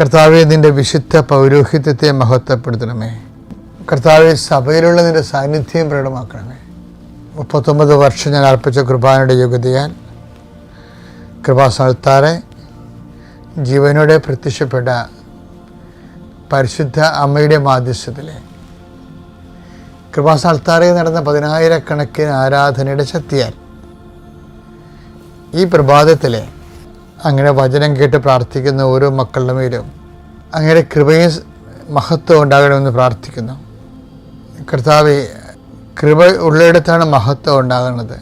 കർത്താവെ നിന്റെ വിശുദ്ധ പൗരോഹിത്യത്തെ മഹത്വപ്പെടുത്തണമേ. കർത്താവെ സഭയിലുള്ള നിന്റെ സാന്നിധ്യം പ്രകടമാക്കണമേ. മുപ്പത്തൊമ്പത് വർഷം ഞാൻ അർപ്പിച്ച കൃപാനയുടെ യോഗ്യതയാൽ കൃപാസ്ഥാനത്താറെ ജീവനോടെ പ്രത്യക്ഷപ്പെട്ട പരിശുദ്ധ അമ്മയുടെ മാധ്യസ്ഥത്തിലെ കൃപാസ്ഥാനത്താറെ നടന്ന പതിനായിരക്കണക്കിന് ആരാധനയുടെ ശക്തിയാൽ ഈ പ്രഭാതത്തിലെ അങ്ങനെ വചനം കേട്ട് പ്രാർത്ഥിക്കുന്ന ഓരോ മക്കളുടെ മേലും അങ്ങനെ കൃപയും മഹത്വം ഉണ്ടാകണമെന്ന് പ്രാർത്ഥിക്കുന്നു. കർത്താവെ കൃപ ഉള്ളിടത്താണ് മഹത്വം ഉണ്ടാകുന്നത്.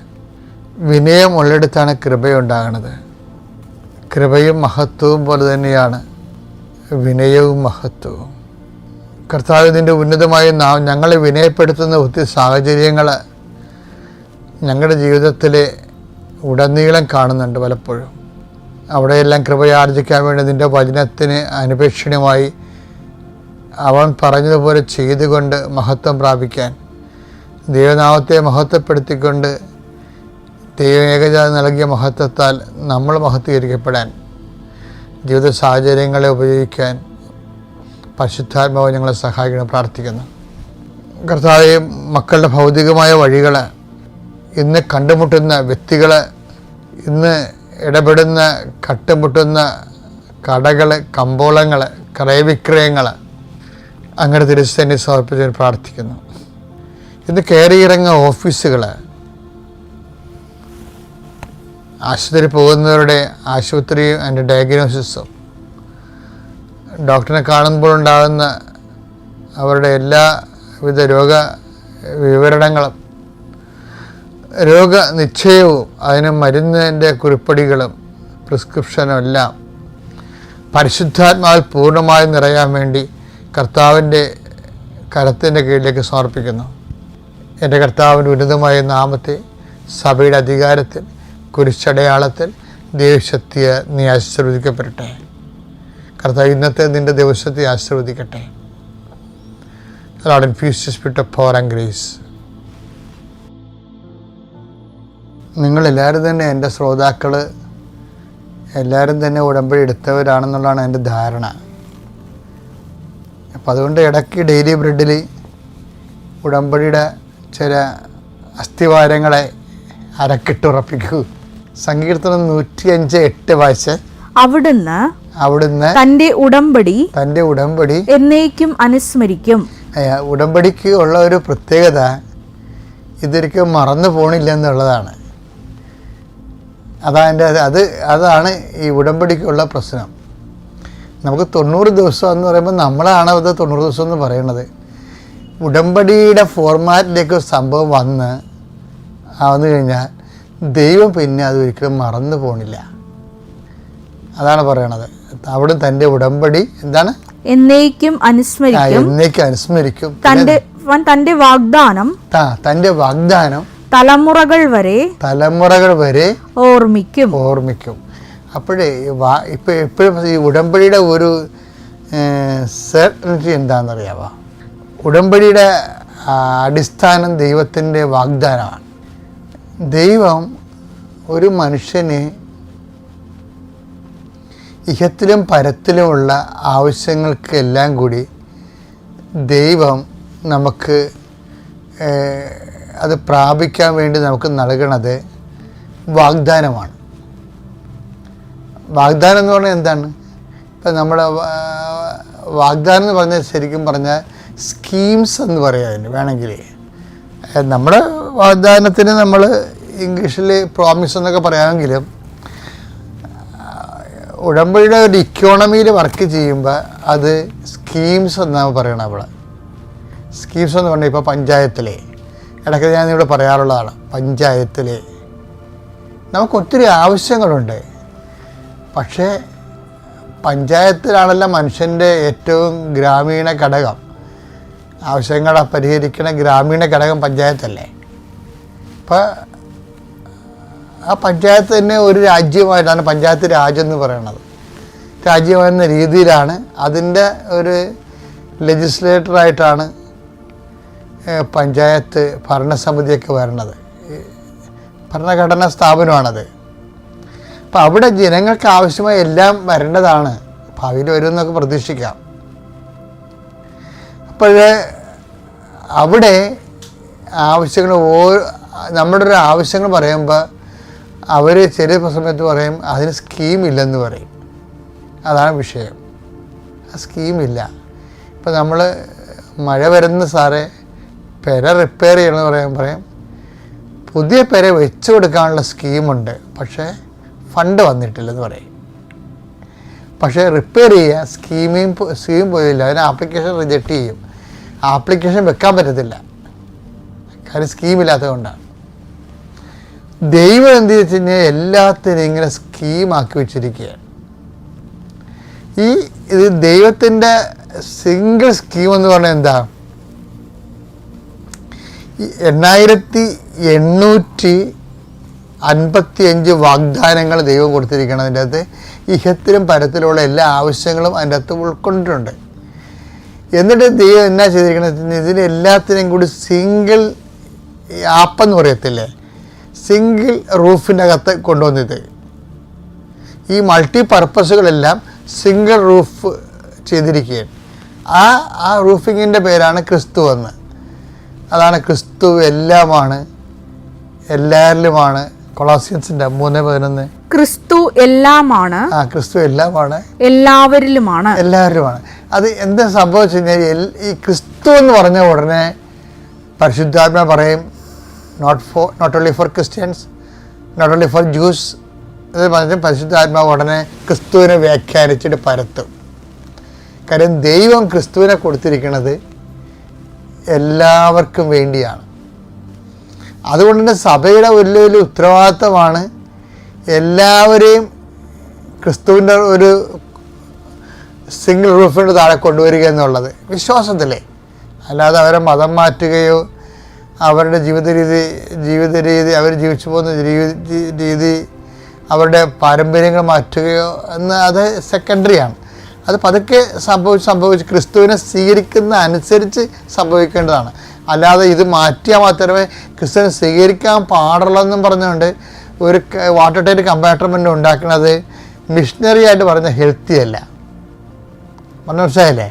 വിനയം ഉള്ളിടത്താണ് കൃപയുണ്ടാകുന്നത് കൃപയും മഹത്വവും പോലെ തന്നെയാണ് വിനയവും മഹത്വവും. കർത്താവിന്റെ ഉന്നതമായ നാം ഞങ്ങളെ വിനയപ്പെടുത്തുന്ന ഒത്തിരി സാഹചര്യങ്ങൾ ഞങ്ങളുടെ ജീവിതത്തിൽ ഉടനീളം കാണുന്നുണ്ട് പലപ്പോഴും. അവിടെയെല്ലാം കൃപയാർജിക്കാൻ വേണ്ടി നിന്റെ വചനത്തിന് അനുപേക്ഷണമായി അവൻ പറഞ്ഞതുപോലെ ചെയ്തുകൊണ്ട് മഹത്വം പ്രാപിക്കാൻ. ദൈവനാമത്തെ മഹത്വപ്പെടുത്തിക്കൊണ്ട് ദൈവ ഏകജാതി നൽകിയ മഹത്വത്താൽ നമ്മൾ മഹത്വീകരിക്കപ്പെടാൻ ജീവിത സാഹചര്യങ്ങളെ ഉപയോഗിക്കാൻ പരിശുദ്ധാത്മാവ് ഞങ്ങളെ സഹായിക്കണം പ്രാർത്ഥിക്കുന്നു. കർത്താവ് മക്കളുടെ ഭൗതികമായ വഴികൾ ഇന്ന് കണ്ടുമുട്ടുന്ന വ്യക്തികൾ ഇന്ന് ഇടപെടുന്ന കട്ടുമുട്ടുന്ന കടകൾ കമ്പോളങ്ങൾ ക്രയവിക്രയങ്ങൾ അങ്ങനെ തിരിച്ചെന്നെ സമർപ്പിച്ച് പ്രാർത്ഥിക്കുന്നു. ഇന്ന് കയറിയിറങ്ങുന്ന ഓഫീസുകൾ ആശുപത്രി പോകുന്നവരുടെ ആശുപത്രിയും അതിന്റെ ഡയഗ്നോസിസും ഡോക്ടറിനെ കാണുമ്പോൾ ഉണ്ടാകുന്ന അവരുടെ എല്ലാവിധ രോഗ വിവരണങ്ങളും രോഗനിശ്ചയവും അതിന് മരുന്നിന്റെ കുറിപ്പടികളും പ്രിസ്ക്രിപ്ഷനും എല്ലാം പരിശുദ്ധാത്മാവിൽ പൂർണമായി നിറയാൻ വേണ്ടി കർത്താവിന്റെ കരത്തിന്റെ കീഴിലേക്ക് സമർപ്പിക്കുന്നു. എന്റെ കർത്താവിന്റെ ഉന്നതമായ നാമത്തെ സഭയുടെ അധികാരത്തിൽ കുരിശടയാളത്തിൽ ദൈവശക്തിയെ നീ ആശീർവദിക്കപ്പെടട്ടെ. കർത്താവ് ഇന്നത്തെ നിന്റെ ദിവസത്തെ ആശീർവദിക്കട്ടെ. Lord, infuse and grace. നിങ്ങളെല്ലാവരും തന്നെ എന്റെ ശ്രോതാക്കൾ എല്ലാവരും തന്നെ ഉടമ്പടി എടുത്തവരാണെന്നുള്ളതാണ് എന്റെ ധാരണ. അപ്പം അതുകൊണ്ട് ഇടയ്ക്ക് ഡെയിലി ബ്രെഡിൽ ഉടമ്പടിയുടെ ചില അസ്ഥിവാരങ്ങളെ അരക്കിട്ടുറപ്പിക്കൂ. സങ്കീർത്തനം നൂറ്റി അഞ്ച് എട്ട് വായിച്ച് അവിടുന്ന് അവിടുന്ന് തന്റെ ഉടമ്പടി തന്റെ ഉടമ്പടി എന്നേക്കും അനുസ്മരിക്കും. ഉടമ്പടിക്ക് ഉള്ള ഒരു പ്രത്യേകത ഇതൊരിക്കലും മറന്നു പോണില്ല എന്നുള്ളതാണ്. അതാ എന്റെ അത് അതാണ് ഈ ഉടമ്പടിക്കുള്ള പ്രശ്നം. നമുക്ക് തൊണ്ണൂറ് ദിവസം എന്ന് പറയുമ്പോൾ നമ്മളാണ് അത് തൊണ്ണൂറ് ദിവസം എന്ന് പറയുന്നത്. ഉടമ്പടിയുടെ ഫോർമാറ്റിലേക്ക് സംഭവം വന്ന് വന്നു കഴിഞ്ഞാൽ ദൈവം പിന്നെ അത് ഒരിക്കലും മറന്നു പോണില്ല. അതാണ് പറയണത്. അവിടെ തന്റെ ഉടമ്പടി എന്താണ്? എന്നേക്കും അനുസ്മരിക്കും. എന്നേക്കും അനുസ്മരിക്കും. തന്റെ തന്റെ തന്റെ വാഗ്ദാനം തന്റെ വാഗ്ദാനം തലമുറകൾ വരെ തലമുറകൾ വരെ ഓർമ്മിക്കും. ഓർമ്മിക്കും. അപ്പോഴേ ഇപ്പൊ എപ്പോഴും ഈ ഉടമ്പടിയുടെ ഒരു സെർട്ടനിറ്റി എന്താണെന്നറിയാമോ ഉടമ്പടിയുടെ അടിസ്ഥാനം ദൈവത്തിന്റെ വാഗ്ദാനമാണ്. ദൈവം ഒരു മനുഷ്യന് ഇഹത്തിലും പരത്തിലുമുള്ള ആവശ്യങ്ങൾക്കെല്ലാം കൂടി ദൈവം നമുക്ക് അത് പ്രാപിക്കാൻ വേണ്ടി നമുക്ക് നൽകണത് വാഗ്ദാനമാണ്. വാഗ്ദാനം എന്ന് പറഞ്ഞാൽ എന്താണ്? ഇപ്പം നമ്മുടെ വാഗ്ദാനം എന്ന് പറഞ്ഞാൽ ശരിക്കും പറഞ്ഞാൽ സ്കീംസ് എന്ന് പറയാം അതിന് വേണമെങ്കിൽ. നമ്മുടെ വാഗ്ദാനത്തിന് നമ്മൾ ഇംഗ്ലീഷിൽ പ്രോമിസ് എന്നൊക്കെ പറയാമെങ്കിലും ഉടമ്പടിയുടെ ഒരു ഇക്കോണമിയിൽ വർക്ക് ചെയ്യുമ്പോൾ അത് സ്കീംസ് എന്നാണ് പറയണത് അവിടെ. സ്കീംസ് എന്ന് പറഞ്ഞാൽ ഇപ്പോൾ പഞ്ചായത്തിലെ ഇടയ്ക്ക് ഞാൻ ഇവിടെ പറയാറുള്ളതാണ് പഞ്ചായത്തിൽ നമുക്ക് ഒത്തിരി ആവശ്യങ്ങളുണ്ട്. പക്ഷേ പഞ്ചായത്തിലാണല്ലോ മനുഷ്യന്റെ ഏറ്റവും ഗ്രാമീണ ഘടകം. ആവശ്യങ്ങളെ പരിഹരിക്കുന്ന ഗ്രാമീണ ഘടകം പഞ്ചായത്തല്ലേ? അപ്പോൾ ആ പഞ്ചായത്ത് തന്നെ ഒരു രാജ്യമായിട്ടാണ് പഞ്ചായത്ത് രാജ്യം എന്ന് പറയുന്നത് രാജ്യമെന്ന രീതിയിലാണ് അതിന്റെ ഒരു ലെജിസ്ലേറ്ററായിട്ടാണ് പഞ്ചായത്ത് ഭരണസമിതിയൊക്കെ വരണത്. ഭരണഘടനാ സ്ഥാപനമാണത്. അപ്പം അവിടെ ജനങ്ങൾക്ക് ആവശ്യമായ എല്ലാം വരേണ്ടതാണ്. ഭാവിയിൽ വരുമെന്നൊക്കെ പ്രതീക്ഷിക്കാം. അപ്പോൾ അവിടെ ആവശ്യങ്ങൾ ഓ നമ്മുടെ ഒരു ആവശ്യങ്ങൾ പറയുമ്പോൾ അവർ ചെറിയ സമയത്ത് പറയും അതിന് സ്കീമില്ലെന്ന് പറയും. അതാണ് വിഷയം. ആ സ്കീമില്ല ഇപ്പം നമ്മൾ മഴ വരുന്ന സാറേ പെര റിപ്പയർ ചെയ്യണമെന്ന് പറയാൻ പറയാം. പുതിയ പെര വെച്ചു കൊടുക്കാനുള്ള സ്കീമുണ്ട് പക്ഷേ ഫണ്ട് വന്നിട്ടില്ലെന്ന് പറയും. പക്ഷേ റിപ്പയർ ചെയ്യുക സ്കീമിയും സ്കീം പോയില്ല. അതിന് ആപ്ലിക്കേഷൻ റിജക്റ്റ് ചെയ്യും. ആപ്ലിക്കേഷൻ വെക്കാൻ പറ്റത്തില്ല. കാര്യം സ്കീമില്ലാത്തത് കൊണ്ടാണ് ദൈവം എന്ത് വെച്ച് കഴിഞ്ഞാൽ എല്ലാത്തിനും ഇങ്ങനെ സ്കീമാക്കി വെച്ചിരിക്കുകയാണ്. ഈ ഇത് ദൈവത്തിന്റെ സിംഗിൾ സ്കീം എന്ന് പറഞ്ഞാൽ എന്താ? എണ്ണായിരത്തി എണ്ണൂറ്റി അൻപത്തി അഞ്ച് വാഗ്ദാനങ്ങൾ ദൈവം കൊടുത്തിരിക്കണം അതിന്റെ അകത്ത്. ഇഹത്തിലും പരത്തിലുള്ള എല്ലാ ആവശ്യങ്ങളും അതിന്റെ അകത്ത് ഉൾക്കൊണ്ടിട്ടുണ്ട്. എന്നിട്ട് ദൈവം എന്നാ ചെയ്തിരിക്കണത്? ഇതിന് എല്ലാത്തിനെയും കൂടി സിംഗിൾ ആപ്പെന്ന് പറയത്തില്ലേ? സിംഗിൾ റൂഫിന്റെ അകത്ത് കൊണ്ടുവന്നത്. ഈ മൾട്ടി പർപ്പസുകളെല്ലാം സിംഗിൾ റൂഫ് ചെയ്തിരിക്കുകയാണ്. ആ ആ റൂഫിങ്ങിന്റെ പേരാണ് ക്രിസ്തു എന്ന്. അതാണ് ക്രിസ്തു എല്ലാമാണ് എല്ലാരിലുമാണ്. കൊളാസിയൻസിന്റെ മൂന്ന് പതിനൊന്ന്. ക്രിസ്തു എല്ലാമാണ് ആ ക്രിസ്തു എല്ലാമാണ്. എല്ലാവരിലുമാണ്. എല്ലാവരിലുമാണ്. അത് എന്താ സംഭവിച്ചു കഴിഞ്ഞാൽ ഈ ക്രിസ്തു എന്ന് പറഞ്ഞ ഉടനെ പരിശുദ്ധാത്മ പറയും not for not only for Christians not only for Jews ഇത് പറഞ്ഞിട്ട് പരിശുദ്ധാത്മ ഉടനെ ക്രിസ്തുവിനെ വ്യാഖ്യാനിച്ചിട്ട് പരത്തും. കാര്യം ദൈവം ക്രിസ്തുവിനെ കൊടുത്തിരിക്കുന്നത് എല്ലാവർക്കും വേണ്ടിയാണ്. അതുകൊണ്ട് തന്നെ സഭയുടെ വലിയ വലിയ ഉത്തരവാദിത്തമാണ് എല്ലാവരെയും ക്രിസ്തുവിന്റെ ഒരു സിംഗിൾ റൂഫിന്റെ താഴെ കൊണ്ടുവരിക എന്നുള്ളത് വിശ്വാസത്തിലേ. അല്ലാതെ അവരെ മതം മാറ്റുകയോ അവരുടെ ജീവിത രീതി ജീവിത രീതി അവർ ജീവിച്ചു പോകുന്ന രീതി രീതി അവരുടെ പാരമ്പര്യങ്ങൾ മാറ്റുകയോ എന്ന് അത് സെക്കൻഡറിയാണ് അത് പതുക്കെ സംഭവിച്ച് സംഭവിച്ച് ക്രിസ്തുവിനെ സ്വീകരിക്കുന്ന അനുസരിച്ച് സംഭവിക്കേണ്ടതാണ്. അല്ലാതെ ഇത് മാറ്റിയാൽ മാത്രമേ ക്രിസ്തുവിനെ സ്വീകരിക്കാൻ പാടുള്ളൂ പറഞ്ഞുകൊണ്ട് ഒരു വാട്ടർ ടൈറ്റ് കമ്പാർട്ട്മെന്റ് ഉണ്ടാക്കുന്നത് മിഷണറി ആയിട്ട് പറഞ്ഞ ഹെൽത്തി അല്ല. പറഞ്ഞ മനസ്സിലായില്ലേ?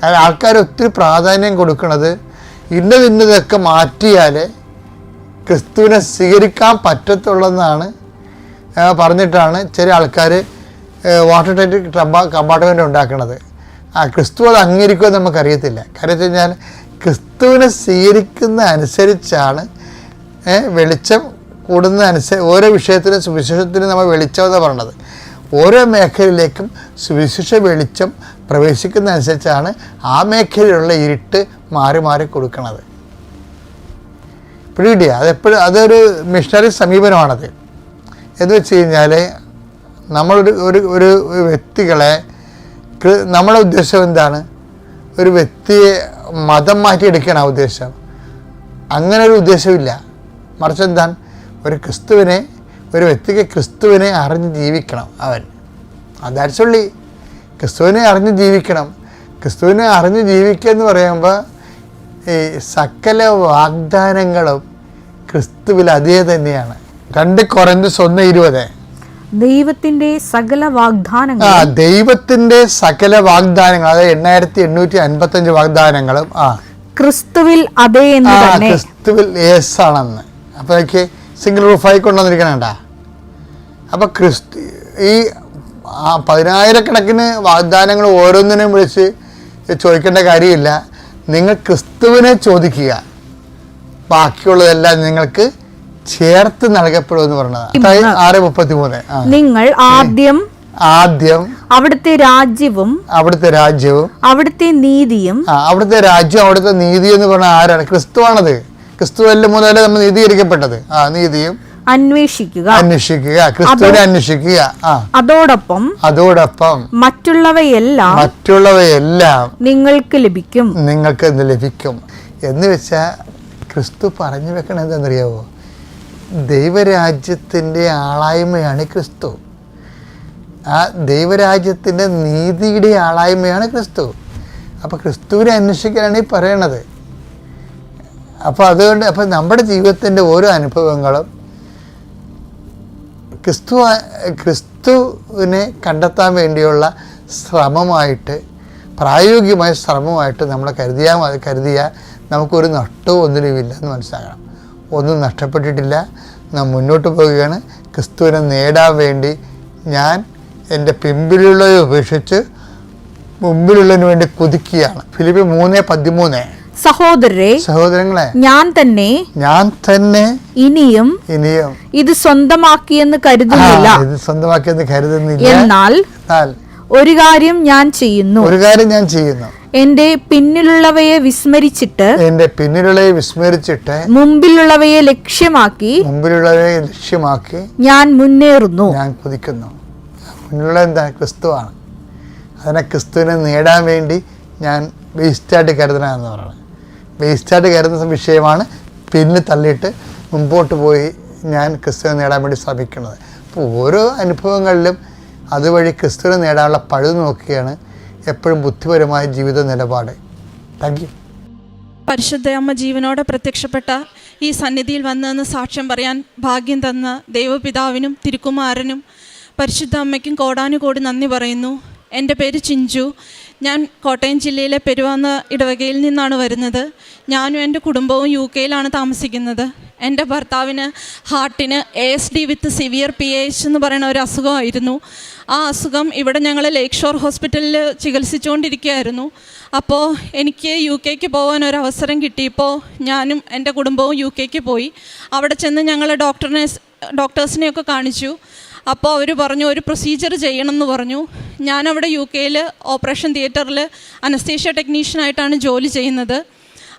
കാരണം ആൾക്കാർ ഒത്തിരി പ്രാധാന്യം കൊടുക്കുന്നത് ഇന്നത് ഇന്നതൊക്കെ മാറ്റിയാൽ ക്രിസ്തുവിനെ സ്വീകരിക്കാൻ പറ്റത്തുള്ളതെന്നാണ് പറഞ്ഞിട്ടാണ് ചില ആൾക്കാർ വാട്ടർ ടൈറ്റ് കമ്പാർട്ട്മെന്റ് ഉണ്ടാക്കുന്നത് ആ ക്രിസ്തു അത് അംഗീകരിക്കുമെന്ന് നമുക്കറിയത്തില്ല. കാര്യം വെച്ച് കഴിഞ്ഞാൽ ക്രിസ്തുവിനെ സ്വീകരിക്കുന്ന അനുസരിച്ചാണ് വെളിച്ചം കൂടുന്ന അനുസരിച്ച് ഓരോ വിഷയത്തിനും സുവിശേഷത്തിനും നമ്മൾ വെളിച്ചം എന്ന് പറയണത്. ഓരോ മേഖലയിലേക്കും സുവിശേഷ വെളിച്ചം പ്രവേശിക്കുന്ന അനുസരിച്ചാണ് ആ മേഖലയിലുള്ള ഇരുട്ട് മാറി മാറി കൊടുക്കുന്നത് പിടികിട്ടിയ? അതെപ്പോഴും അതൊരു മിഷണറി സമീപനമാണത്. എന്ന് വെച്ച് കഴിഞ്ഞാൽ നമ്മളൊരു ഒരു ഒരു വ്യക്തികളെ നമ്മുടെ ഉദ്ദേശം എന്താണ്? ഒരു വ്യക്തിയെ മതം മാറ്റിയെടുക്കണം ആ ഉദ്ദേശം. അങ്ങനെ ഒരു ഉദ്ദേശമില്ല. മറിച്ച് എന്താണ്? ഒരു ക്രിസ്തുവിനെ ഒരു വ്യക്തിക്ക് ക്രിസ്തുവിനെ അറിഞ്ഞ് ജീവിക്കണം അവൻ. അതാരിച്ചുള്ളി ക്രിസ്തുവിനെ അറിഞ്ഞ് ജീവിക്കണം. ക്രിസ്തുവിനെ അറിഞ്ഞ് ജീവിക്കുക എന്ന് പറയുമ്പോൾ ഈ സകല വാഗ്ദാനങ്ങളും ക്രിസ്തുവിൽ അതേ തന്നെയാണ്. രണ്ട് കുറഞ്ഞ് സ്വന്തം ഇരുപത്. ദൈവത്തിന്റെ സകല ആ വാഗ്ദാനങ്ങൾ ദൈവത്തിന്റെ സകല വാഗ്ദാനങ്ങൾ അതായത് എണ്ണായിരത്തി എണ്ണൂറ്റി അൻപത്തഞ്ച് വാഗ്ദാനങ്ങളും ആ. ക്രിസ്തുവിൽ അതേ എന്ന് ആ തന്നെ. ക്രിസ്തുവിൽ യേസ് ആണെന്ന് എനിക്ക് സിംഗിൾ റൂഫായി കൊണ്ടുവന്നിരിക്കണേണ്ട അപ്പൊ ക്രിസ്തു ഈ ആ പതിനായിരക്കണക്കിന് വാഗ്ദാനങ്ങൾ ഓരോന്നിനും വിളിച്ച് ചോദിക്കേണ്ട കാര്യമില്ല. നിങ്ങൾ ക്രിസ്തുവിനെ ചോദിക്കുക. ബാക്കിയുള്ളതെല്ലാം നിങ്ങൾക്ക് ചേർത്ത് നൽകപ്പെടുമെന്ന് പറഞ്ഞത് ആറ് മുപ്പത്തി മൂന്ന് നിങ്ങൾ ആദ്യം ആദ്യം അവിടുത്തെ രാജ്യവും അവിടുത്തെ രാജ്യവും അവിടുത്തെ നീതിയും അവിടുത്തെ രാജ്യം അവിടുത്തെ നീതി എന്ന് പറഞ്ഞ ആരാണ്? ക്രിസ്തുവാണത്. ക്രിസ്തുവല്ല മുതലേ നമ്മൾ നീതീകരിക്കപ്പെട്ടത്. ആ നീതിയും അന്വേഷിക്കുക. അന്വേഷിക്കുക ക്രിസ്തുവിനെ അന്വേഷിക്കുക. അതോടൊപ്പം അതോടൊപ്പം മറ്റുള്ളവയെല്ലാം മറ്റുള്ളവയെല്ലാം നിങ്ങൾക്ക് ലഭിക്കും. നിങ്ങൾക്ക് ലഭിക്കും? എന്ന് വെച്ചാ ക്രിസ്തു പറഞ്ഞു വെക്കണത് എന്താണെന്നറിയാവോ ദൈവരാജ്യത്തിന്റെ ആളായ്മയാണ് ക്രിസ്തു. ആ ദൈവരാജ്യത്തിന്റെ നീതിയുടെ ആളായ്മയാണ് ക്രിസ്തു. അപ്പോൾ ക്രിസ്തുവിനെ അന്വേഷിക്കാനാണ് ഈ പറയണത്. അപ്പോൾ അതുകൊണ്ട് അപ്പോൾ നമ്മുടെ ജീവിതത്തിന്റെ ഓരോ അനുഭവങ്ങളും ക്രിസ്തു ക്രിസ്തുവിനെ കണ്ടെത്താൻ വേണ്ടിയുള്ള ശ്രമമായിട്ട് പ്രായോഗികമായ ശ്രമമായിട്ട് നമ്മൾ കരുതിയാൽ കരുതിയാൽ നമുക്കൊരു നഷ്ടവും ഒന്നിനുമില്ല എന്ന് മനസ്സിലാക്കണം. ഒന്നും നഷ്ടപ്പെട്ടിട്ടില്ല. നാം മുന്നോട്ട് പോവുകയാണ്. ക്രിസ്തുവിനെ നേടാൻ വേണ്ടി ഞാൻ എന്റെ പിമ്പിലുള്ളത് ഉപേക്ഷിച്ച് മുമ്പിലുള്ളതിന് വേണ്ടി കുതിക്കുകയാണ്. ഫിലിപ്പ് മൂന്ന് പതിമൂന്ന്. സഹോദരരെ സഹോദരങ്ങളെ ഞാൻ തന്നെ ഞാൻ തന്നെ ഇനിയും ഇനിയും ഇത് സ്വന്തമാക്കിയെന്ന് കരുതുന്നില്ല. ഇത് സ്വന്തമാക്കിയെന്ന് കരുതുന്നില്ല. എന്നാൽ എന്നാൽ ഒരു കാര്യം ഞാൻ ചെയ്യുന്നു. ഒരു കാര്യം ഞാൻ ചെയ്യുന്നു. എന്റെ പിന്നിലുള്ളവയെ വിസ്മരിച്ചിട്ട് എന്റെ പിന്നിലുള്ളവയെ വിസ്മരിച്ചിട്ട് മുമ്പിലുള്ളവയെ ലക്ഷ്യമാക്കി മുമ്പിലുള്ളവയെ ലക്ഷ്യമാക്കി ഞാൻ മുന്നേറുന്നു. ഞാൻ കുതിക്കുന്നു. മുന്നിലുള്ള എന്താ? ക്രിസ്തുവാണ്. അതിനെ ക്രിസ്തുവിനെ നേടാൻ വേണ്ടി ഞാൻ വേസ്റ്റായിട്ട് കരുതണമെന്ന് പറയുന്നത്. വേസ്റ്റായിട്ട് കരുതുന്ന വിഷയമാണ് പിന്നിൽ തള്ളിയിട്ട് മുമ്പോട്ട് പോയി ഞാൻ ക്രിസ്തുവിനെ നേടാൻ വേണ്ടി ശ്രമിക്കുന്നത്. അപ്പോൾ ഓരോ അനുഭവങ്ങളിലും അതുവഴി ക്രിസ്തുവിനെ നേടാനുള്ള പഴുത് നോക്കിയാണ് എപ്പോഴും ബുദ്ധിപരമായ ജീവിത നിലപാട്. താങ്ക് യു പരിശുദ്ധ അമ്മ ജീവനോടെ പ്രത്യക്ഷപ്പെട്ട ഈ സന്നിധിയിൽ വന്നതെന്ന് സാക്ഷ്യം പറയാൻ ഭാഗ്യം തന്ന ദൈവപിതാവിനും തിരുക്കുമാരനും പരിശുദ്ധ അമ്മയ്ക്കും കോടാനുകോടി നന്ദി പറയുന്നു. എന്റെ പേര് ചിഞ്ചു. ഞാൻ കോട്ടയം ജില്ലയിലെ പെരുവാന്ന ഇടവകയിൽ നിന്നാണ് വരുന്നത്. ഞാനും എന്റെ കുടുംബവും യു കെയിലാണ് താമസിക്കുന്നത്. എന്റെ ഭർത്താവിന് ഹാർട്ടിന് A S D with severe P H എന്ന് പറയുന്ന ഒരു അസുഖമായിരുന്നു. ആ അസുഖം ഇവിടെ ഞങ്ങൾ ലേക്ക് ഷോർ ഹോസ്പിറ്റലിൽ ചികിത്സിച്ചുകൊണ്ടിരിക്കുകയായിരുന്നു. അപ്പോൾ എനിക്ക് യു കെക്ക് പോകാൻ ഒരു അവസരം കിട്ടിയപ്പോൾ ഞാനും എന്റെ കുടുംബവും യു കെക്ക് പോയി. അവിടെ ചെന്ന് ഞങ്ങൾ ഡോക്ടറിനെ ഡോക്ടേഴ്സിനെയൊക്കെ കാണിച്ചു. അപ്പോൾ അവർ പറഞ്ഞു ഒരു പ്രൊസീജിയർ ചെയ്യണം എന്ന് പറഞ്ഞു. ഞാനവിടെ യു കെയിൽ ഓപ്പറേഷൻ തിയേറ്ററിൽ അനസ്തേഷ്യ ടെക്നീഷ്യനായിട്ടാണ് ജോലി ചെയ്യുന്നത്.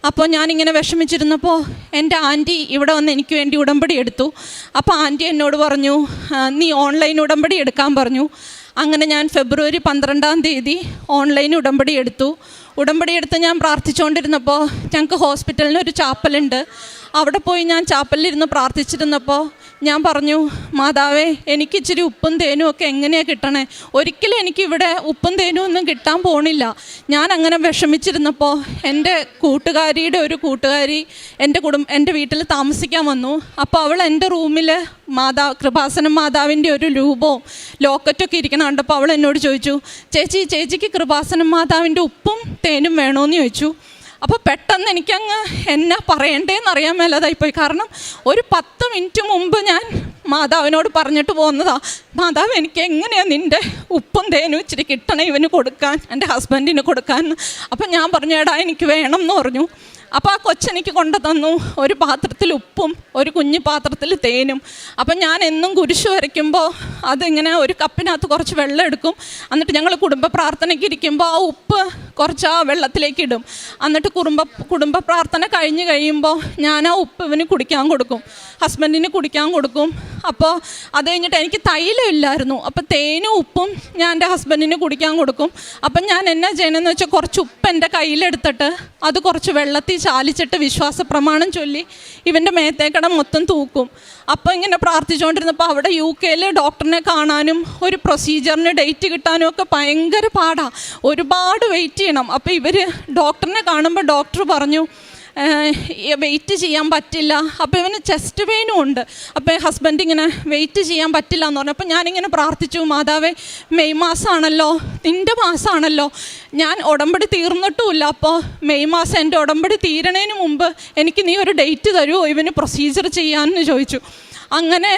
അപ്പോൾ ഞാനിങ്ങനെ വിഷമിച്ചിരുന്നപ്പോൾ എന്റെ ആന്റി ഇവിടെ വന്ന് എനിക്ക് വേണ്ടി ഉടമ്പടി എടുത്തു. അപ്പോൾ ആന്റി എന്നോട് പറഞ്ഞു നീ ഓൺലൈൻ ഉടമ്പടി എടുക്കാൻ പറഞ്ഞു. അങ്ങനെ ഞാൻ ഫെബ്രുവരി പന്ത്രണ്ടാം തീയതി ഓൺലൈൻ ഉടമ്പടി എടുത്തു. ഉടമ്പടി എടുത്ത് ഞാൻ പ്രാർത്ഥിച്ചുകൊണ്ടിരുന്നപ്പോൾ ഞങ്ങൾക്ക് ഹോസ്പിറ്റലിന് ഒരു ചാപ്പലുണ്ട്. അവിടെ പോയി ഞാൻ ചാപ്പലിലിരുന്ന് പ്രാർത്ഥിച്ചിരുന്നപ്പോൾ ഞാൻ പറഞ്ഞു മാതാവേ എനിക്ക് ഇച്ചിരി ഉപ്പും തേനും ഒക്കെ എങ്ങനെയാണ് കിട്ടണേ? ഒരിക്കലും എനിക്കിവിടെ ഉപ്പും തേനും ഒന്നും കിട്ടാൻ പോണില്ല. ഞാൻ അങ്ങനെ വിഷമിച്ചിരുന്നപ്പോൾ എന്റെ കൂട്ടുകാരിയുടെ ഒരു കൂട്ടുകാരി എന്റെ കുടുംബ എന്റെ വീട്ടിൽ താമസിക്കാൻ വന്നു. അപ്പോൾ അവൾ എന്റെ റൂമിൽ മാതാ കൃപാസനം മാതാവിന്റെ ഒരു രൂപവും ലോക്കറ്റൊക്കെ ഇരിക്കണം കണ്ടപ്പോൾ അവൾ എന്നോട് ചോദിച്ചു ചേച്ചി ചേച്ചിക്ക് കൃപാസനം മാതാവിന്റെ ഉപ്പും തേനും വേണോന്ന് ചോദിച്ചു. അപ്പോൾ പെട്ടെന്ന് എനിക്കങ്ങ് എന്നാ പറയണ്ടേന്ന് അറിയാൻ മേലതായിപ്പോയി. കാരണം ഒരു പത്ത് മിനിറ്റ് മുമ്പ് ഞാൻ മാതാവിനോട് പറഞ്ഞിട്ട് പോകുന്നതാ മാതാവ് എനിക്ക് എങ്ങനെയാണ് നിന്റെ ഉപ്പും തേനും ഇച്ചിരി കിട്ടണം ഇവന് കൊടുക്കാൻ എന്റെ ഹസ്ബൻഡിന് കൊടുക്കാൻ അപ്പം ഞാൻ പറഞ്ഞു എടാ എനിക്ക് വേണം എന്ന് പറഞ്ഞു. അപ്പോൾ ആ കൊച്ചെനിക്ക് കൊണ്ടു തന്നു ഒരു പാത്രത്തിൽ ഉപ്പും ഒരു കുഞ്ഞു പാത്രത്തിൽ തേനും. അപ്പം ഞാൻ എന്നും കുരിശ് വരയ്ക്കുമ്പോൾ അതിങ്ങനെ ഒരു കപ്പിനകത്ത് കുറച്ച് വെള്ളം എടുക്കും. എന്നിട്ട് ഞങ്ങൾ കുടുംബ പ്രാർത്ഥനയ്ക്ക് ഇരിക്കുമ്പോൾ ആ ഉപ്പ് കുറച്ച് ആ വെള്ളത്തിലേക്ക് ഇടും. എന്നിട്ട് കുടുംബ കുടുംബ പ്രാർത്ഥന കഴിഞ്ഞ് കഴിയുമ്പോൾ ഞാൻ ആ ഉപ്പ് ഇവന് കുടിക്കാൻ കൊടുക്കും. ഹസ്ബൻഡിന് കുടിക്കാൻ കൊടുക്കും. അപ്പോൾ അത് കഴിഞ്ഞിട്ട് എനിക്ക് തൈലം ഇല്ലായിരുന്നു. അപ്പോൾ തേനും ഉപ്പും ഞാൻ എന്റെ ഹസ്ബൻഡിന് കുടിക്കാൻ കൊടുക്കും. അപ്പം ഞാൻ എന്നാ ചെയ്യണമെന്ന് വെച്ചാൽ കുറച്ച് ഉപ്പ് എന്റെ കയ്യിലെടുത്തിട്ട് അത് കുറച്ച് വെള്ളത്തിൽ ചാലിച്ചിട്ട് വിശ്വാസ പ്രമാണം ചൊല്ലി ഇവന്റെ മേത്തേക്കട മൊത്തം തൂക്കും. അപ്പോൾ ഇങ്ങനെ പ്രാർത്ഥിച്ചുകൊണ്ടിരുന്നപ്പോൾ അവിടെ യു കെയിൽ ഡോക്ടറിനെ കാണാനും ഒരു പ്രൊസീജിയറിന് ഡേറ്റ് കിട്ടാനും ഒക്കെ ഭയങ്കര പാടാണ് ഒരുപാട് വെയിറ്റ് ചെയ്യണം. അപ്പോൾ ഇവർ ഡോക്ടറിനെ കാണുമ്പോൾ ഡോക്ടർ പറഞ്ഞു വെയിറ്റ് ചെയ്യാൻ പറ്റില്ല. അപ്പോൾ ഇവന് ചെസ്റ്റ് പെയിനും ഉണ്ട്. അപ്പോൾ ഹസ്ബൻഡ് ഇങ്ങനെ വെയിറ്റ് ചെയ്യാൻ പറ്റില്ല എന്ന് പറഞ്ഞു. അപ്പോൾ ഞാനിങ്ങനെ പ്രാർത്ഥിച്ചു മാതാവേ മെയ് മാസമാണല്ലോ നിന്റെ മാസമാണല്ലോ ഞാൻ ഉടമ്പടി തീർന്നിട്ടുമില്ല. അപ്പോൾ മെയ് മാസം എന്റെ ഉടമ്പടി തീരണേന് മുമ്പ് എനിക്ക് നീ ഒരു ഡേറ്റ് തരുമോ ഇവന് പ്രൊസീജിയർ ചെയ്യാമെന്ന് ചോദിച്ചു. അങ്ങനെ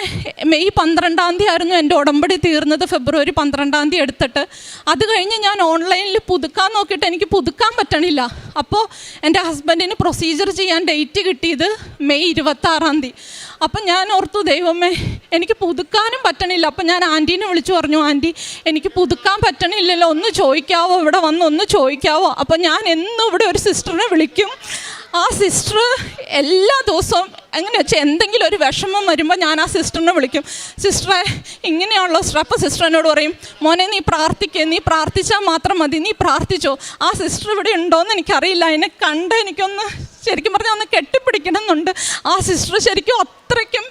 മെയ് പന്ത്രണ്ടാം തീയതി ആയിരുന്നു എന്റെ ഉടമ്പടി തീർന്നത്. ഫെബ്രുവരി പന്ത്രണ്ടാം തീയതി എടുത്തിട്ട്. അത് കഴിഞ്ഞ് ഞാൻ ഓൺലൈനിൽ പുതുക്കാൻ നോക്കിയിട്ട് എനിക്ക് പുതുക്കാൻ പറ്റണില്ല. അപ്പോൾ എന്റെ ഹസ്ബൻഡിന് പ്രൊസീജിയർ ചെയ്യാൻ ഡേറ്റ് കിട്ടിയത് മെയ് ഇരുപത്താറാം തീയതി. അപ്പം ഞാൻ ഓർത്തു ദൈവമേ എനിക്ക് പുതുക്കാനും പറ്റണില്ല. അപ്പം ഞാൻ ആന്റീനെ വിളിച്ചു പറഞ്ഞു ആന്റി എനിക്ക് പുതുക്കാൻ പറ്റണില്ലല്ലോ. ഒന്ന് ചോദിക്കാവോ? ഇവിടെ വന്ന് ഒന്ന് ചോദിക്കാവോ? അപ്പം ഞാൻ എന്നും ഇവിടെ ഒരു സിസ്റ്ററിനെ വിളിക്കും. ആ സിസ്റ്റർ എല്ലാ ദിവസവും എങ്ങനെ വെച്ചാൽ എന്തെങ്കിലും ഒരു വിഷമം വരുമ്പോൾ ഞാൻ ആ സിസ്റ്ററിനെ വിളിക്കും. സിസ്റ്ററെ ഇങ്ങനെയാണല്ലോ സിസ്റ്റർ. അപ്പോൾ സിസ്റ്റർ എന്നോട് പറയും മോനെ നീ പ്രാർത്ഥിക്കേ. നീ പ്രാർത്ഥിച്ചാൽ മാത്രം മതി. നീ പ്രാർത്ഥിച്ചോ. ആ സിസ്റ്റർ ഇവിടെ ഉണ്ടോയെന്ന് എനിക്കറിയില്ല. എന്നെ കണ്ട് എനിക്കൊന്ന് ശരിക്കും പറഞ്ഞാൽ ഒന്ന് കെട്ടിപ്പിടിക്കണം എന്നുണ്ട് ആ സിസ്റ്റർ ശരിക്കും അത്രയ്ക്കും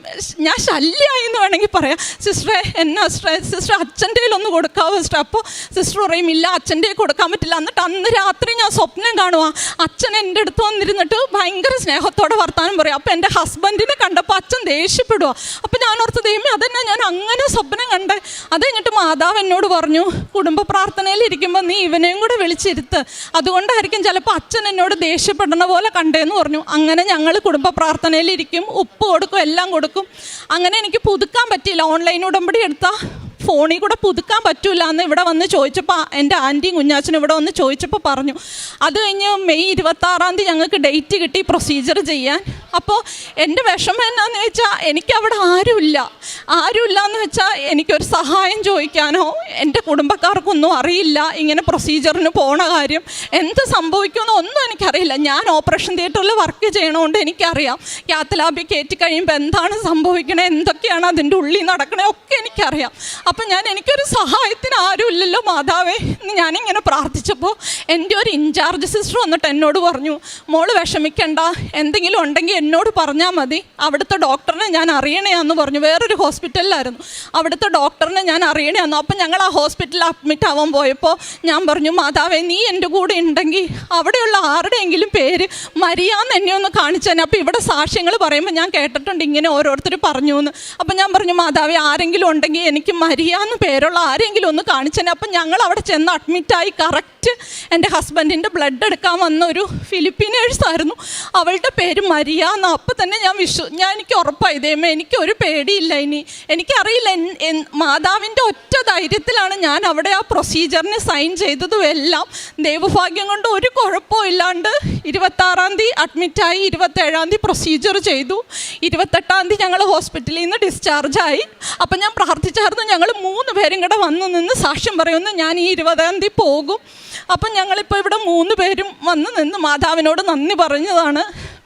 ഞാൻ ശല്യമായി എന്ന് വേണമെങ്കിൽ പറയാം. സിസ്റ്ററെ എന്നാ സിസ്റ്റർ അച്ഛന്റെ ഒന്ന് കൊടുക്കാവോ സിസ്റ്റർ അപ്പോൾ സിസ്റ്റർ പറയും ഇല്ല അച്ഛന്റെ കൊടുക്കാൻ പറ്റില്ല. എന്നിട്ട് അന്ന് രാത്രി ഞാൻ സ്വപ്നം കാണുക അച്ഛൻ എന്റെ അടുത്ത് വന്നിരുന്നിട്ട് ഭയങ്കര സ്നേഹത്തോടെ വർത്താനം പറയും. അപ്പോൾ എന്റെ ഹസ്ബൻഡിനെ കണ്ടപ്പോൾ അച്ഛൻ ദേഷ്യപ്പെടുക അപ്പോൾ ഞാൻ ഓർത്ത് ദൈവമേ അതന്നെ ഞാൻ അങ്ങനെ സ്വപ്നം കണ്ട്. അത് കഴിഞ്ഞിട്ട് മാതാവ് എന്നോട് പറഞ്ഞു കുടുംബ പ്രാർത്ഥനയിൽ ഇരിക്കുമ്പോൾ നീ ഇവനെയും കൂടെ വിളിച്ചിരുത്ത്. അതുകൊണ്ടായിരിക്കും ചിലപ്പോൾ അച്ഛൻ എന്നോട് ദേഷ്യപ്പെടുന്ന പോലെ കണ്ടേന്ന് പറഞ്ഞു. അങ്ങനെ ഞങ്ങൾ കുടുംബ പ്രാർത്ഥനയിലിരിക്കും ഉപ്പ് കൊടുക്കും എല്ലാം കൊടുക്കും. അങ്ങനെ എനിക്ക് പുതുക്കാൻ പറ്റിയില്ല. ഓൺലൈൻ ഉടമ്പടി എടുത്താൽ ഫോണിൽ കൂടെ പുതുക്കാൻ പറ്റൂല എന്ന് ഇവിടെ വന്ന് ചോദിച്ചപ്പോൾ എന്റെ ആന്റിയും കുഞ്ഞാച്ചനും ഇവിടെ വന്ന് ചോദിച്ചപ്പോൾ പറഞ്ഞു. അത് കഴിഞ്ഞ് മെയ് ഇരുപത്താറാം തീയതി ഞങ്ങൾക്ക് ഡേറ്റ് കിട്ടി പ്രൊസീജിയർ ചെയ്യാൻ. അപ്പോൾ എന്റെ വിഷമം എന്നാന്ന് വെച്ചാൽ എനിക്ക് അവിടെ ആരുമില്ല. ആരുമില്ല എന്ന് വെച്ചാൽ എനിക്കൊരു സഹായം ചോദിക്കാനോ എന്റെ കുടുംബക്കാർക്കൊന്നും അറിയില്ല ഇങ്ങനെ പ്രൊസീജിയറിന് പോണ കാര്യം. എന്ത് സംഭവിക്കുമെന്ന് ഒന്നും എനിക്കറിയില്ല. ഞാൻ ഓപ്പറേഷൻ തിയേറ്ററിൽ വർക്ക് ചെയ്യണമുണ്ട് എനിക്കറിയാം. കാത്തലാബി കയറ്റി കഴിയുമ്പോൾ എന്താണ് സംഭവിക്കണേ എന്തൊക്കെയാണ് അതിന്റെ ഉള്ളിൽ നടക്കണേ ഒക്കെ എനിക്കറിയാം. അപ്പം ഞാൻ എനിക്കൊരു സഹായത്തിന് ആരുമില്ലല്ലോ മാതാവേ. എന്ന് ഞാനിങ്ങനെ പ്രാർത്ഥിച്ചപ്പോൾ എന്റെ ഒരു ഇൻചാർജ് സിസ്റ്റർ വന്നിട്ട് എന്നോട് പറഞ്ഞു മോൾ വിഷമിക്കണ്ട. എന്തെങ്കിലും ഉണ്ടെങ്കിൽ എന്നോട് പറഞ്ഞാൽ മതി. അവിടുത്തെ ഡോക്ടറിനെ ഞാൻ അറിയണയാന്ന് പറഞ്ഞു. വേറൊരു ഹോസ്പിറ്റലിലായിരുന്നു. അവിടുത്തെ ഡോക്ടറിനെ ഞാൻ അറിയണയാന്നു. അപ്പം ഞങ്ങൾ ആ ഹോസ്പിറ്റലിൽ അഡ്മിറ്റ് ആവാൻ പോയപ്പോൾ ഞാൻ പറഞ്ഞു മാതാവേ നീ എന്റെ കൂടെ ഉണ്ടെങ്കിൽ അവിടെയുള്ള ആരുടെയെങ്കിലും പേര് മരിയാന്ന് എന്നെ ഒന്ന് കാണിച്ചു തന്നെ. അപ്പോൾ ഇവിടെ സാക്ഷ്യങ്ങൾ പറയുമ്പോൾ ഞാൻ കേട്ടിട്ടുണ്ട് ഇങ്ങനെ ഓരോരുത്തർ പറഞ്ഞു എന്ന് അപ്പം ഞാൻ പറഞ്ഞു മാതാവേ ആരെങ്കിലും ഉണ്ടെങ്കിൽ എനിക്ക് മരിയാന്ന് പേരുള്ള ആരെങ്കിലും ഒന്ന് കാണിച്ചെന്നെ. അപ്പം ഞങ്ങൾ അവിടെ ചെന്ന് അഡ്മിറ്റായി കറക്റ്റ് എന്റെ ഹസ്ബൻഡിന്റെ ബ്ലഡ് എടുക്കാൻ വന്ന ഒരു ഫിലിപ്പീൻ നേഴ്സായിരുന്നു അവളുടെ പേര് മരിയ എന്ന്. അപ്പം തന്നെ ഞാൻ വിശ്വ ഞാൻ എനിക്ക് ഉറപ്പായി എനിക്ക് ഒരു പേടിയില്ല ഇനി. എനിക്കറിയില്ല മാതാവിന്റെ ഒറ്റ ധൈര്യത്തിലാണ് ഞാൻ അവിടെ ആ പ്രൊസീജിയറിന് സൈൻ ചെയ്തതും എല്ലാം. ദൈവഭാഗ്യം കൊണ്ട് ഒരു കുഴപ്പവും ഇല്ലാണ്ട് ഇരുപത്താറാം തീയതി അഡ്മിറ്റായി ഇരുപത്തേഴാം തീയതി പ്രൊസീജിയർ ചെയ്തു. ഇരുപത്തെട്ടാം തീയതി ഞങ്ങൾ ഹോസ്പിറ്റലിൽ നിന്ന് ഡിസ്ചാർജായി അപ്പം ഞാൻ പ്രാർത്ഥിച്ചായിരുന്നു ഞങ്ങൾ മൂന്ന് പേരും കൂടെ വന്ന് നിന്ന് സാക്ഷ്യം പറയുന്നു ഞാൻ ഈ ഇരുപതാം തീയതി പോകും. അപ്പം ഞങ്ങളിപ്പോൾ ഇവിടെ മൂന്ന് പേരും വന്ന് നിന്ന് മാതാവിനോട് നന്ദി പറഞ്ഞതാണ്.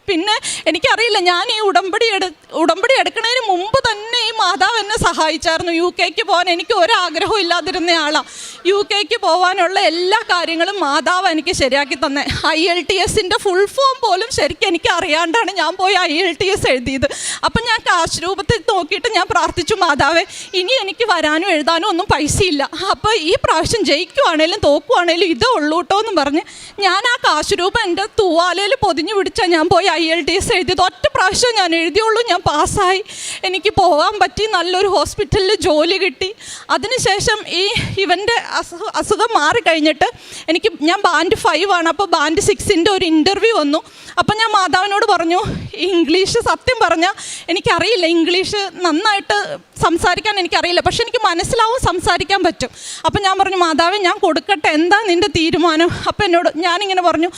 പിന്നെ എനിക്കറിയില്ല ഞാൻ ഈ ഉടമ്പടി എടു ഉടമ്പടി എടുക്കുന്നതിന് മുമ്പ് തന്നെ ഈ മാതാവ് എന്നെ സഹായിച്ചായിരുന്നു. യു കെക്ക് പോകാൻ എനിക്ക് ഒരാഗ്രഹവും ഇല്ലാതിരുന്ന ആളാണ് യു കെക്ക് പോകാനുള്ള എല്ലാ കാര്യങ്ങളും മാതാവ് എനിക്ക് ശരിയാക്കി തന്നെ. ഐ എൽ ടി എസിന്റെ ഫുൾ ഫോം പോലും ശരിക്കും എനിക്ക് അറിയാണ്ടാണ് ഞാൻ പോയി ഐ എൽ ടി എസ് എഴുതിയത്. അപ്പം ഞാൻ കാശ് രൂപത്തിൽ നോക്കിയിട്ട് ഞാൻ പ്രാർത്ഥിച്ചു മാതാവേ ഇനി എനിക്ക് വരാനും എഴുതാനും ഒന്നും പൈസയില്ല. അപ്പോൾ ഈ പ്രാവശ്യം ജയിക്കുവാണേലും തോക്കുവാണേലും ഇതേ ഉള്ളൂ കേട്ടോ എന്ന് പറഞ്ഞ് ഞാൻ ആ കാശ് രൂപ എന്റെ തൂവാലയിൽ പൊതിഞ്ഞു പിടിച്ചാൽ ഞാൻ പോയി ഐ എൽ ടി എസ് എഴുതിയത്. ഒറ്റ പ്രാവശ്യം ഞാൻ എഴുതിയുള്ളൂ ഞാൻ പാസ്സായി. എനിക്ക് പോകാൻ പറ്റി നല്ലൊരു ഹോസ്പിറ്റലിൽ ജോലി കിട്ടി. അതിനുശേഷം ഈ ഇവന്റെ അസുഖ അസുഖം മാറിക്കഴിഞ്ഞിട്ട് എനിക്ക് ഞാൻ ബാൻഡ് ഫൈവ് ആണ്. അപ്പോൾ ബാൻഡ് സിക്സിന്റെ ഒരു ഇന്റർവ്യൂ വന്നു. അപ്പോൾ ഞാൻ മാതാവിനോട് പറഞ്ഞു ഇംഗ്ലീഷ് സത്യം പറഞ്ഞാൽ എനിക്കറിയില്ല. ഇംഗ്ലീഷ് നന്നായിട്ട് സംസാരിക്കാൻ എനിക്കറിയില്ല. പക്ഷെ എനിക്ക് മനസ്സിലാവും സംസാരിക്കാൻ പറ്റും. അപ്പം ഞാൻ പറഞ്ഞു മാതാവേ ഞാൻ കൊടുക്കട്ടെ. എന്താ നിന്റെ തീരുമാനം? അപ്പം എന്നോട് ഞാനിങ്ങനെ പറഞ്ഞു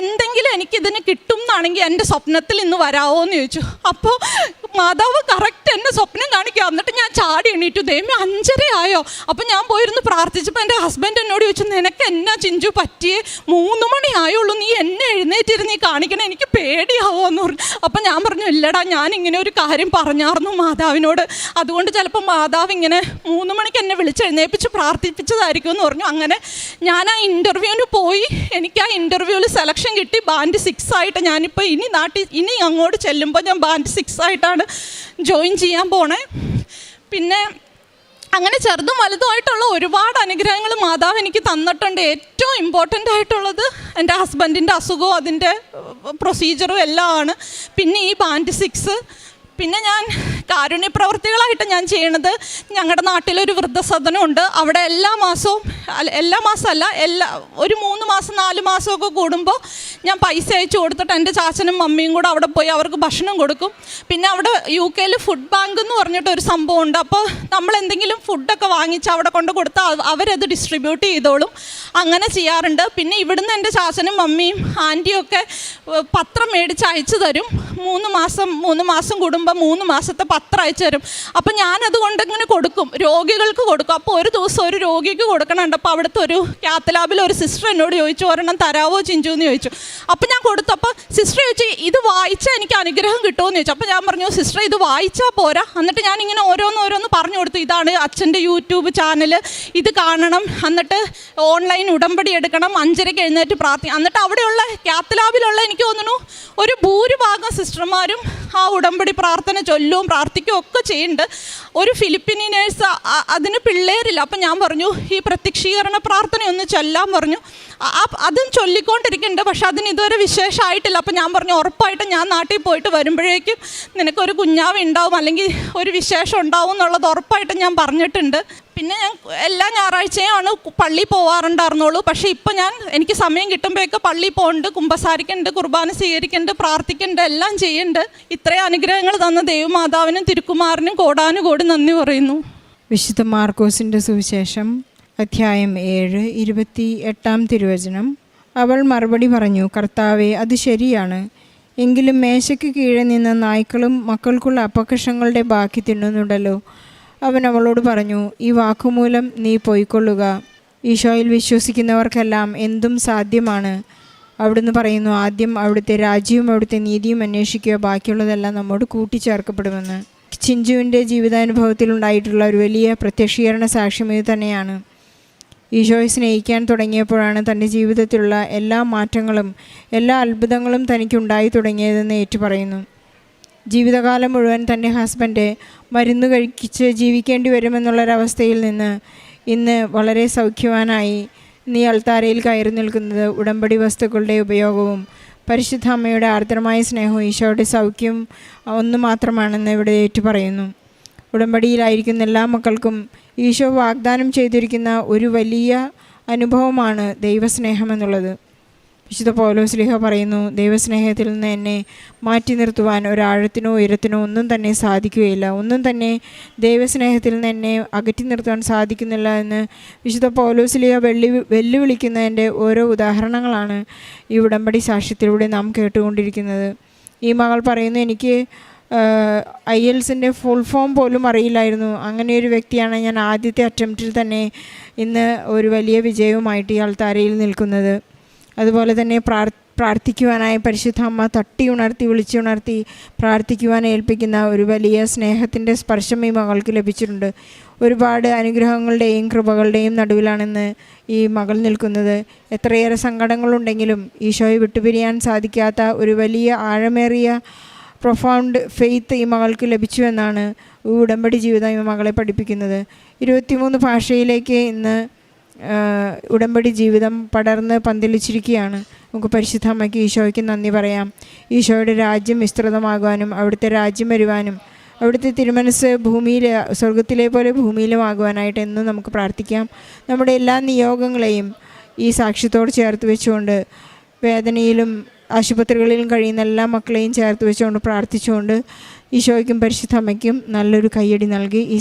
എന്തെങ്കിലും എനിക്കിതിന് കിട്ടും എന്നാണെങ്കിൽ എന്റെ സ്വപ്നത്തിൽ ഇന്ന് വരാമോ എന്ന് ചോദിച്ചു. അപ്പോൾ മാതാവ് കറക്റ്റ് എന്റെ സ്വപ്നം കാണിക്കുക. എന്നിട്ട് ഞാൻ ചാടി എണീറ്റു. ദൈവം അഞ്ചര ആയോ? അപ്പം ഞാൻ പോയിരുന്നു പ്രാർത്ഥിച്ചപ്പോൾ എന്റെ ഹസ്ബൻഡ് എന്നോട് ചോദിച്ചു നിനക്ക് എന്നാ ചിഞ്ചു പറ്റിയേ? മൂന്ന് മണി ആയുള്ളൂ. നീ എന്നെ എഴുന്നേറ്റിരുന്ന് നീ കാണിക്കണം. എനിക്ക് പേടിയാവോ എന്ന് പറഞ്ഞു. അപ്പം ഞാൻ പറഞ്ഞു ഇല്ലടാ ഞാൻ ഇങ്ങനെ ഒരു കാര്യം പറഞ്ഞായിരുന്നു മാതാവിനോട്. അതുകൊണ്ട് ചിലപ്പോൾ മാതാവ് ഇങ്ങനെ മൂന്ന് മണിക്ക് എന്നെ വിളിച്ച് എഴുന്നേപ്പിച്ച് പ്രാർത്ഥിപ്പിച്ചതായിരിക്കും എന്ന് പറഞ്ഞു. അങ്ങനെ ഞാൻ ആ ഇന്റർവ്യൂവിന് പോയി. എനിക്ക് ആ ഇന്റർവ്യൂവിൽ സെലക്ഷൻ കിട്ടി. ബാൻഡ് സിക്സ് ആയിട്ട് ഞാനിപ്പോൾ ഇനി നാട്ടിൽ ഇനി അങ്ങോട്ട് ചെല്ലുമ്പോൾ ഞാൻ ബാൻഡ് സിക്സ് ആയിട്ടാണ് ജോയിൻ ചെയ്യാൻ പോണേ. പിന്നെ അങ്ങനെ ചെറുതും വലുതുമായിട്ടുള്ള ഒരുപാട് അനുഗ്രഹങ്ങൾ മാതാവ് എനിക്ക് തന്നിട്ടുണ്ട്. ഏറ്റവും ഇമ്പോർട്ടന്റ് ആയിട്ടുള്ളത് എന്റെ ഹസ്ബൻഡിന്റെ അസുഖവും അതിന്റെ പ്രൊസീജിയറും എല്ലാം ആണ്. പിന്നെ ഈ ബാൻഡ് സിക്സ് പിന്നെ ഞാൻ കാരുണ്യ പ്രവൃത്തികളായിട്ട് ഞാൻ ചെയ്യണത് ഞങ്ങളുടെ നാട്ടിലൊരു വൃദ്ധസദനമുണ്ട്. അവിടെ എല്ലാ മാസവും എല്ലാ മാസമല്ല എല്ലാ ഒരു മൂന്ന് മാസം നാല് മാസമൊക്കെ കൂടുമ്പോൾ ഞാൻ പൈസ അയച്ചു കൊടുത്തിട്ട് എന്റെ ചാച്ചനും മമ്മിയും കൂടെ അവിടെ പോയി അവർക്ക് ഭക്ഷണം കൊടുക്കും. പിന്നെ അവിടെ യു കെയിൽ ഫുഡ് ബാങ്ക് എന്ന് പറഞ്ഞിട്ട് ഒരു സംഭവമുണ്ട്. അപ്പോൾ നമ്മൾ എന്തെങ്കിലും ഫുഡൊക്കെ വാങ്ങിച്ച് അവിടെ കൊണ്ട് കൊടുത്താൽ അവ- അവരത് ഡിസ്ട്രിബ്യൂട്ട് ചെയ്തോളും. അങ്ങനെ ചെയ്യാറുണ്ട്. പിന്നെ ഇവിടുന്ന് എന്റെ ചാച്ചനും മമ്മിയും ആന്റിയും ഒക്കെ പത്രം മേടിച്ച് അയച്ചു തരും. മൂന്ന് മാസം മൂന്ന് മാസം കൂടുമ്പോൾ മൂന്ന് മാസത്തെ പത്രം അയച്ചു തരും. അപ്പം ഞാനത് കൊണ്ട് ഇങ്ങനെ കൊടുക്കും. രോഗികൾക്ക് കൊടുക്കും. അപ്പോൾ ഒരു ദിവസം ഒരു രോഗിക്ക് കൊടുക്കണുണ്ട്. അപ്പോൾ അവിടുത്തെ ഒരു കാത്ത് ഒരു സിസ്റ്റർ എന്നോട് ചോദിച്ചു ഒരെണ്ണം തരാവോ ചിഞ്ചു? എന്ന് ചോദിച്ചു. അപ്പം ഞാൻ കൊടുത്തു. അപ്പോൾ സിസ്റ്റർ ചോദിച്ചു ഇത് വായിച്ചാൽ എനിക്ക് അനുഗ്രഹം കിട്ടുമോ? എന്ന് ചോദിച്ചു. അപ്പോൾ ഞാൻ പറഞ്ഞു സിസ്റ്റർ ഇത് വായിച്ചാൽ പോരാ. എന്നിട്ട് ഞാൻ ഇങ്ങനെ ഓരോന്ന് ഓരോന്ന് പറഞ്ഞു കൊടുത്തു. ഇതാണ് അച്ഛന്റെ യൂട്യൂബ് ചാനൽ ഇത് കാണണം. എന്നിട്ട് ഓൺലൈൻ ഉടമ്പടി എടുക്കണം. അഞ്ചരയ്ക്ക് എഴുന്നേറ്റ് പ്രാർത്ഥി. എന്നിട്ട് അവിടെയുള്ള കാത്ത് ലാബിലുള്ള എനിക്ക് തോന്നുന്നു ഒരു ഭൂരിഭാഗം സിസ്റ്റർമാരും ആ ഉടമ്പടി പ്രാർത്ഥന ചൊല്ലും പ്രാർത്ഥിക്കുകയും ഒക്കെ ചെയ്യുന്നുണ്ട്. ഒരു ഫിലിപ്പിനി നേഴ്സ് അതിന് പിള്ളേരില്ല. അപ്പം ഞാൻ പറഞ്ഞു ഈ പ്രത്യക്ഷീകരണ പ്രാർത്ഥന ഒന്ന് ചൊല്ലാൻ പറഞ്ഞു. അതും ചൊല്ലിക്കൊണ്ടിരിക്കുന്നുണ്ട്. പക്ഷെ അതിന് ഇതുവരെ വിശേഷമായിട്ടില്ല. അപ്പം ഞാൻ പറഞ്ഞു ഉറപ്പായിട്ടും ഞാൻ നാട്ടിൽ പോയിട്ട് വരുമ്പോഴേക്കും നിനക്കൊരു കുഞ്ഞാവ് ഉണ്ടാവും. അല്ലെങ്കിൽ ഒരു വിശേഷം ഉണ്ടാവും എന്നുള്ളത് ഉറപ്പായിട്ടും ഞാൻ പറഞ്ഞിട്ടുണ്ട്. പിന്നെ ഞാൻ എല്ലാ ഞായറാഴ്ചയാണ് പള്ളി പോവാറുണ്ടായിരുന്നുള്ളൂ. പക്ഷേ ഇപ്പം ഞാൻ എനിക്ക് സമയം കിട്ടുമ്പോഴൊക്കെ പള്ളി പോകുന്നുണ്ട് കുമ്പസാരിക്കുന്നുണ്ട് കുർബാന സ്വീകരിക്കുന്നുണ്ട് പ്രാർത്ഥിക്കുന്നുണ്ട് എല്ലാം ചെയ്യുന്നുണ്ട്. ഇത്രയും അനുഗ്രഹങ്ങൾ തന്ന ദൈവമാതാവിനും തിരുക്കുമാറിനും കോടാനുകോടി നന്ദി പറയുന്നു. വിശുദ്ധ മാർക്കോസിന്റെ സുവിശേഷം അധ്യായം ഏഴ് ഇരുപത്തി എട്ടാം തിരുവചനം. അവൾ മറുപടി പറഞ്ഞു കർത്താവെ അത് ശരിയാണ്. എങ്കിലും മേശയ്ക്ക് കീഴെ നിന്ന് നായ്ക്കളും മക്കൾക്കുള്ള അപകർഷങ്ങളുടെ ബാക്കി തിന്നുന്നുണ്ടല്ലോ. അവൻ അവളോട് പറഞ്ഞു ഈ വാക്കുമൂലം നീ പോയിക്കൊള്ളുക. ഈശോയിൽ വിശ്വസിക്കുന്നവർക്കെല്ലാം എന്തും സാധ്യമാണ്. അവിടുന്ന് പറയുന്നു ആദ്യം അവിടുത്തെ രാജ്യവും അവിടുത്തെ നീതിയും അന്വേഷിക്കുക ബാക്കിയുള്ളതെല്ലാം നമ്മോട് കൂട്ടിച്ചേർക്കപ്പെടുമെന്ന്. ചിഞ്ചുവിന്റെ ജീവിതാനുഭവത്തിൽ ഉണ്ടായിട്ടുള്ള ഒരു വലിയ പ്രത്യക്ഷീകരണ സാക്ഷ്യം ഇത് തന്നെയാണ്. ഈശോയെ സ്നേഹിക്കാൻ തുടങ്ങിയപ്പോഴാണ് തന്റെ ജീവിതത്തിലുള്ള എല്ലാ മാറ്റങ്ങളും എല്ലാ അത്ഭുതങ്ങളും തനിക്കുണ്ടായി തുടങ്ങിയതെന്ന് ഏറ്റുപറയുന്നു. ജീവിതകാലം മുഴുവൻ തന്റെ ഹസ്ബൻഡ് മരുന്ന് കഴിച്ച് ജീവിക്കേണ്ടി വരുമെന്നുള്ളൊരവസ്ഥയിൽ നിന്ന് ഇന്ന് വളരെ സൗഖ്യവാനായി നീ അൾത്താരയിൽ കയറി നിൽക്കുന്നത് ഉടമ്പടി വസ്തുക്കളുടെ ഉപയോഗവും പരിശുദ്ധ അമ്മയുടെ ആർദ്രമായ സ്നേഹവും ഈശോയുടെ സൗഖ്യം ഒന്ന് മാത്രമാണെന്ന് ഇവിടെ ഏറ്റു പറയുന്നു ഉടമ്പടിയിലായിരിക്കുന്ന എല്ലാ മക്കൾക്കും ഈശോ വാഗ്ദാനം ചെയ്തിരിക്കുന്ന ഒരു വലിയ അനുഭവമാണ് ദൈവസ്നേഹം എന്നുള്ളത്. വിശുദ്ധ പൗലോസ്ലിഹ പറയുന്നു ദൈവസ്നേഹത്തിൽ നിന്ന് എന്നെ മാറ്റി നിർത്തുവാൻ ഒരാഴത്തിനോ ഉയരത്തിനോ ഒന്നും തന്നെ സാധിക്കുകയില്ല. ഒന്നും തന്നെ ദൈവസ്നേഹത്തിൽ നിന്ന് എന്നെ അകറ്റി നിർത്തുവാൻ സാധിക്കുന്നില്ല എന്ന് വിശുദ്ധ പൗലോസ്ലിഹ വെള്ളി വെല്ലുവിളിക്കുന്നതിന്റെ ഓരോ ഉദാഹരണങ്ങളാണ് ഈ ഉടമ്പടി സാക്ഷ്യത്തിലൂടെ നാം കേട്ടുകൊണ്ടിരിക്കുന്നത്. ഈ മകൾ പറയുന്നു എനിക്ക് ഐ എൽസിന്റെ ഫുൾ ഫോം പോലും അറിയില്ലായിരുന്നു. അങ്ങനെ ഒരു വ്യക്തിയാണ് ഞാൻ ആദ്യത്തെ അറ്റംപ്റ്റിൽ തന്നെ ഇന്ന് ഒരു വലിയ വിജയവുമായിട്ട് ഇയാൾ ആൾത്താരയിൽ നിൽക്കുന്നത്. അതുപോലെ തന്നെ പ്രാർ പ്രാർത്ഥിക്കുവാനായി പരിശുദ്ധ അമ്മ തട്ടി ഉണർത്തി വിളിച്ചുണർത്തി പ്രാർത്ഥിക്കുവാൻ ഏൽപ്പിക്കുന്ന ഒരു വലിയ സ്നേഹത്തിന്റെ സ്പർശം ഈ മകൾക്ക് ലഭിച്ചിട്ടുണ്ട്. ഒരുപാട് അനുഗ്രഹങ്ങളുടെയും കൃപകളുടെയും നടുവിലാണെന്ന് ഈ മകൾ നിൽക്കുന്നത്. എത്രയേറെ സങ്കടങ്ങളുണ്ടെങ്കിലും ഈശോയെ വിട്ടുപിരിയാൻ സാധിക്കാത്ത ഒരു വലിയ ആഴമേറിയ പ്രൊഫൗണ്ട് ഫെയ്ത്ത് ഈ മകൾക്ക് ലഭിച്ചു എന്നാണ് ഉടമ്പടി ജീവിതം ഈ മകളെ പഠിപ്പിക്കുന്നത്. ഇരുപത്തിമൂന്ന് ഭാഷയിലേക്ക് ഇന്ന് ഉടമ്പടി ജീവിതം പടർന്ന് പന്തലിച്ചിരിക്കുകയാണ്. നമുക്ക് പരിശുദ്ധ അമ്മയ്ക്ക് ഈശോയ്ക്ക് നന്ദി പറയാം. ഈശോയുടെ രാജ്യം വിസ്തൃതമാകുവാനും അവിടുത്തെ രാജ്യം വരുവാനും അവിടുത്തെ തിരുമനസ് ഭൂമിയിൽ സ്വർഗത്തിലെ പോലെ ഭൂമിയിലും ആകുവാനായിട്ട് എന്നും നമുക്ക് പ്രാർത്ഥിക്കാം. നമ്മുടെ എല്ലാ നിയോഗങ്ങളെയും ഈ സാക്ഷ്യത്തോട് ചേർത്ത് വെച്ചുകൊണ്ട് വേദനയിലും ആശുപത്രികളിലും കഴിയുന്ന എല്ലാ മക്കളെയും ചേർത്ത് വെച്ചുകൊണ്ട് പ്രാർത്ഥിച്ചുകൊണ്ട് ഈശോയ്ക്കും പരിശുദ്ധമ്മയ്ക്കും നല്ലൊരു കയ്യടി നൽകി. ഈ